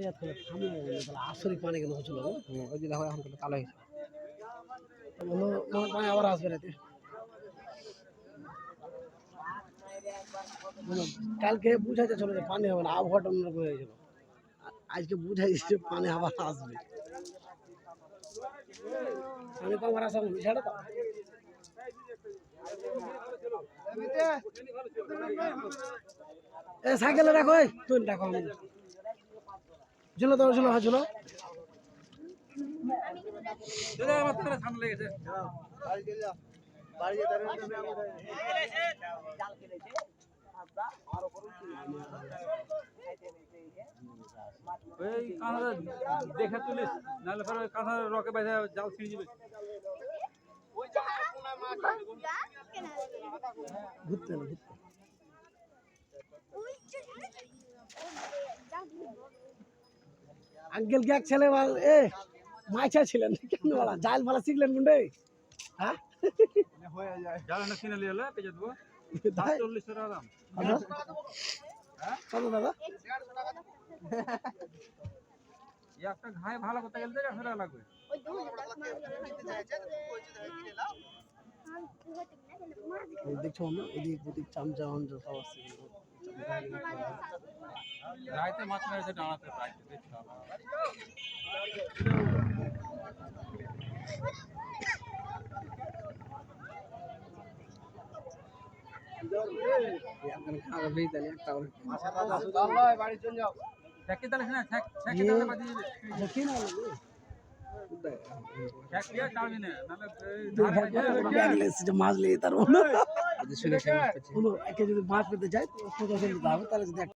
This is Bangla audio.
পানি এত থামলো না, তাহলে আসরি পানি কেন হচ্ছিল ওই যে দেখো এখন কিন্তু কালো হয়েছে। পানি আবার আসবে রাতে কালকে বুঝাইতে চলো যে পানি হবে না আবহাওয়াটা অন্যরকম হয়ে গেছিল আ- আজকে বুঝাই যে পানি আবার আসবে। আসা ছেড়ে সাইকেলে রাখো তুই রাখো আমি ঝুলো তো ঝুলো হ্যাঁ ঝুলো। ওই কাঁথা দেখে তুলিস নাহলে ফের ওই কাঁথা রকে বাইরে জাল ছিঁড়ে যাবে। ঘুরতে ঘুরতে। আঙ্কেল কি এক ছেলে এ মাইছা ছিলেন কেন বলা? জাল শিখলেন গুন্ডে হ্যাঁ? না? চল্লিশ টাকা দাম। কত? কত দাদা? একটা ঘায়ে ভালো করতে গেলে দেড়শো টাকা লাগবে। দেখছ আমরা এদিক ওদিক চামচা সব রাইতে মাছ মেরেছে ডাঙাতে রাইতে দেখতে হবে খাওয়া ভেজে তাহলে একটা করে ঠেকে তাহলে না ঠেক ঠেকে তাহলে বাজি যাবে আচ্ছা কি না হলো ঠেক দিয়ে চাড়বি না নাহলে এই ধারে বাজে ব্যাগ লেসে যে মাছ লিয়ে তার হলো শুনে শুনে হলো একে যদি মাছ পেতে যায় তো পঞ্চাশ দিতে হবে তাহলে যদি একটা